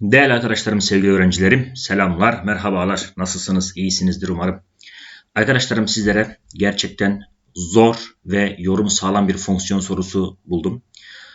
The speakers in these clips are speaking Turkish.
Değerli arkadaşlarım, sevgili öğrencilerim, selamlar, merhabalar. Nasılsınız? İyisinizdir umarım. Arkadaşlarım sizlere gerçekten zor ve yorum sağlam bir fonksiyon sorusu buldum.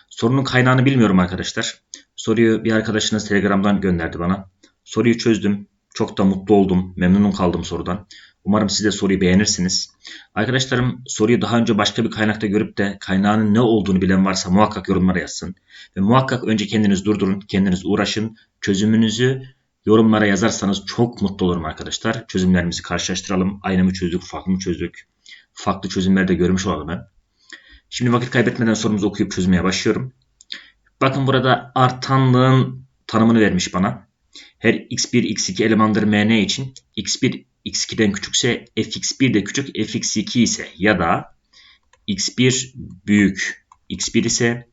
Sorunun kaynağını bilmiyorum arkadaşlar. Soruyu bir arkadaşınız Telegram'dan gönderdi bana. Soruyu çözdüm. Çok da mutlu oldum, memnunum kaldım sorudan. Umarım siz de soruyu beğenirsiniz. Arkadaşlarım soruyu daha önce başka bir kaynakta görüp de kaynağının ne olduğunu bilen varsa muhakkak yorumlara yazsın. Ve muhakkak önce kendiniz durdurun, kendiniz uğraşın. Çözümünüzü yorumlara yazarsanız çok mutlu olurum arkadaşlar. Çözümlerimizi karşılaştıralım. Aynı mı çözdük, farklı mı çözdük? Farklı çözümleri de görmüş olalım ben. Şimdi vakit kaybetmeden sorumuzu okuyup çözmeye başlıyorum. Bakın burada artanlığın tanımını vermiş bana. Her x1, x2 elemanları mn için x1, x2'den küçükse fx1 de küçük fx2 ise ya da x1 büyük x1 ise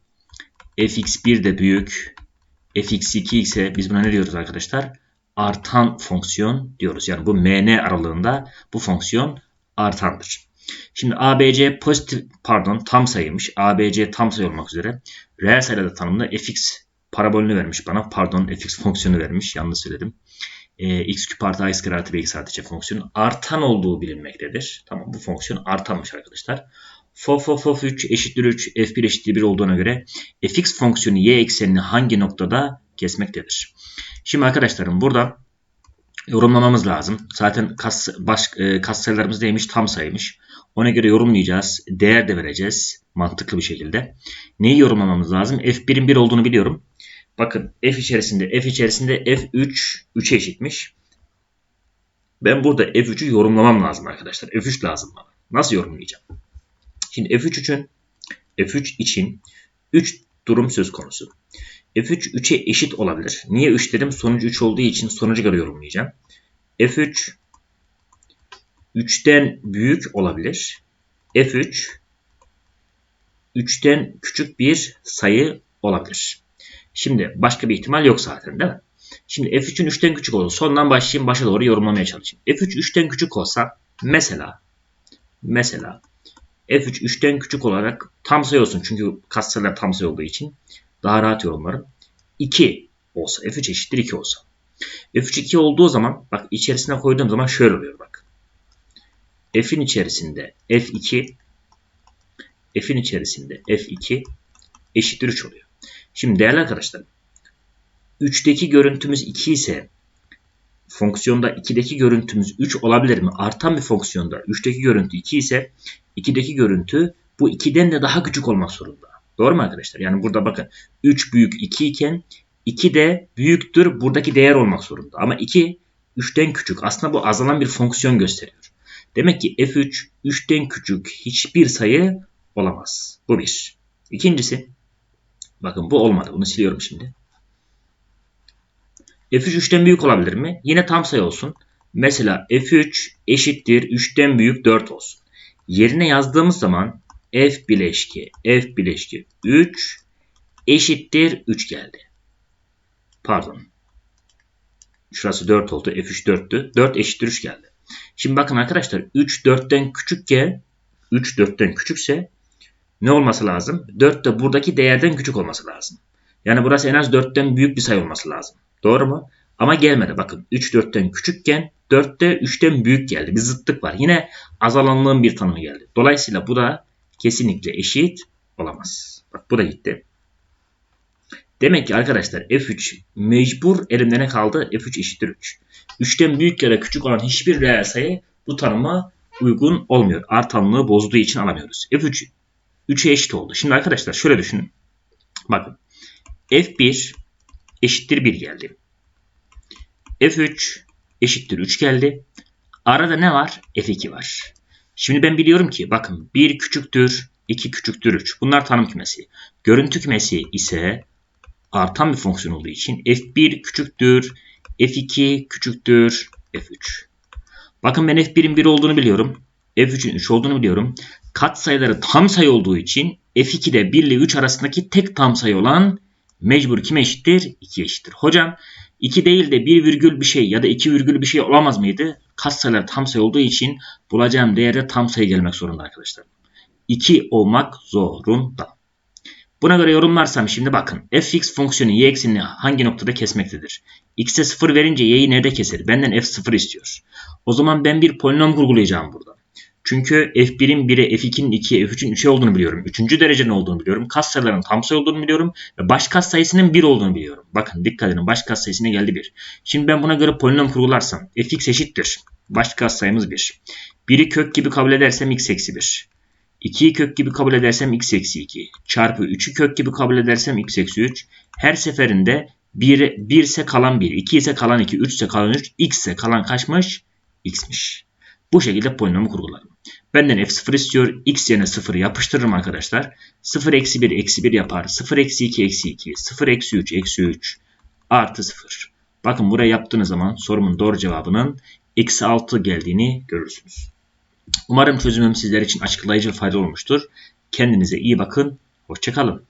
fx1 de büyük fx2 ise biz buna ne diyoruz arkadaşlar? Artan fonksiyon diyoruz. Yani bu mn aralığında bu fonksiyon artandır. Şimdi ABC pozitif pardon tam sayıymış. ABC tam sayı olmak üzere reel sayıda tanımda fx parabolünü vermiş bana. Pardon fx fonksiyonu vermiş. Yanlış söyledim. E, x küp artı x x artı c fonksiyonu artan olduğu bilinmektedir. Tamam bu fonksiyon artanmış arkadaşlar. Fof fof fof 3 eşittir 3 f1 eşittir 1 olduğuna göre fx fonksiyonu y eksenini hangi noktada kesmektedir? Şimdi arkadaşlarım burada yorumlamamız lazım. Zaten kas, baş, e, kas sayılarımız neymiş? Tam sayıymış. Ona göre yorumlayacağız. Değer de vereceğiz. Mantıklı bir şekilde. Neyi yorumlamamız lazım? F1'in 1 olduğunu biliyorum. Bakın F içerisinde F içerisinde F3 3'e eşitmiş. Ben burada F3'ü yorumlamam lazım arkadaşlar. F3 lazım bana. Nasıl yorumlayacağım? Şimdi F3 için F3 için 3 durum söz konusu. F3 3'e eşit olabilir. Niye 3 dedim? Sonucu 3 olduğu için sonucu göre yorumlayacağım. F3 3'ten büyük olabilir. F3 3'ten küçük bir sayı olabilir. Şimdi başka bir ihtimal yok zaten değil mi? Şimdi F3'ün 3'ten küçük olduğu sondan başlayayım başa doğru yorumlamaya çalışayım. F3 3'ten küçük olsa mesela mesela F3 3'ten küçük olarak tam sayı olsun. Çünkü katsayılar tam sayı olduğu için daha rahat yorumlarım. 2 olsa F3 eşittir 2 olsa. F3 2 olduğu zaman bak içerisine koyduğum zaman şöyle oluyor bak. F'in içerisinde F2 F'in içerisinde F2 eşittir 3 oluyor. Şimdi değerli arkadaşlar 3'teki görüntümüz 2 ise fonksiyonda 2'deki görüntümüz 3 olabilir mi? Artan bir fonksiyonda 3'teki görüntü 2 ise 2'deki görüntü bu 2'den de daha küçük olmak zorunda. Doğru mu arkadaşlar? Yani burada bakın 3 büyük 2 iken 2 de büyüktür buradaki değer olmak zorunda. Ama 2 3'ten küçük. Aslında bu azalan bir fonksiyon gösteriyor. Demek ki f3 3'ten küçük hiçbir sayı olamaz. Bu bir. İkincisi bakın bu olmadı. Bunu siliyorum şimdi. F3 3'ten büyük olabilir mi? Yine tam sayı olsun. Mesela F3 eşittir 3'ten büyük 4 olsun. Yerine yazdığımız zaman F bileşki F bileşki 3 eşittir 3 geldi. Pardon. Şurası 4 oldu. F3 4'tü. 4 eşittir 3 geldi. Şimdi bakın arkadaşlar 3 4'ten küçükken 3 4'ten küçükse ne olması lazım? 4 de buradaki değerden küçük olması lazım. Yani burası en az 4'ten büyük bir sayı olması lazım. Doğru mu? Ama gelmedi. Bakın 3 4'ten küçükken 4 de 3'ten büyük geldi. Bir zıtlık var. Yine azalanlığın bir tanımı geldi. Dolayısıyla bu da kesinlikle eşit olamaz. Bak bu da gitti. Demek ki arkadaşlar F3 mecbur elimde ne kaldı? F3 eşittir 3. 3'ten büyük ya da küçük olan hiçbir reel sayı bu tanıma uygun olmuyor. Artanlığı bozduğu için alamıyoruz. F3 3'e eşit oldu. Şimdi arkadaşlar şöyle düşünün. Bakın. F1 eşittir 1 geldi. F3 eşittir 3 geldi. Arada ne var? F2 var. Şimdi ben biliyorum ki bakın 1 küçüktür, 2 küçüktür 3. Bunlar tanım kümesi. Görüntü kümesi ise artan bir fonksiyon olduğu için F1 küçüktür, F2 küçüktür, F3. Bakın ben F1'in 1 olduğunu biliyorum. F3'ün 3 olduğunu biliyorum. Kat sayıları tam sayı olduğu için F2'de 1 ile 3 arasındaki tek tam sayı olan mecbur kime eşittir? 2 eşittir. Hocam 2 değil de 1 virgül bir şey ya da 2 virgül bir şey olamaz mıydı? Katsayılar tam sayı olduğu için bulacağım değerde tam sayı gelmek zorunda arkadaşlar. 2 olmak zorunda. Buna göre yorumlarsam şimdi bakın. fx fonksiyonu y eksenini hangi noktada kesmektedir? x'e 0 verince y'yi nerede keser? Benden f0 istiyor. O zaman ben bir polinom kurgulayacağım burada. Çünkü f1'in 1'e, f2'nin 2'ye, f3'ün 3'e olduğunu biliyorum. 3. derecenin olduğunu biliyorum. Katsayıların tam sayı olduğunu biliyorum. Ve baş katsayısının 1 olduğunu biliyorum. Bakın dikkat edin baş katsayısına geldi 1. Şimdi ben buna göre polinom kurgularsam fx eşittir. Baş katsayımız 1. 1'i kök gibi kabul edersem x eksi 1. 2'yi kök gibi kabul edersem x eksi 2. Çarpı 3'ü kök gibi kabul edersem x eksi 3. Her seferinde 1, 1 ise kalan 1. 2 ise kalan 2. 3 ise kalan 3. x ise kalan kaçmış? x'miş. Bu şekilde polinomu kurgularım. Benden f0 istiyor. x yerine 0 yapıştırırım arkadaşlar. 0 eksi 1 eksi 1 yapar. 0 eksi 2 eksi 2. 0 eksi 3 eksi 3 artı 0. Bakın buraya yaptığınız zaman sorumun doğru cevabının eksi 6 geldiğini görürsünüz. Umarım çözümüm sizler için açıklayıcı ve faydalı olmuştur. Kendinize iyi bakın. Hoşçakalın.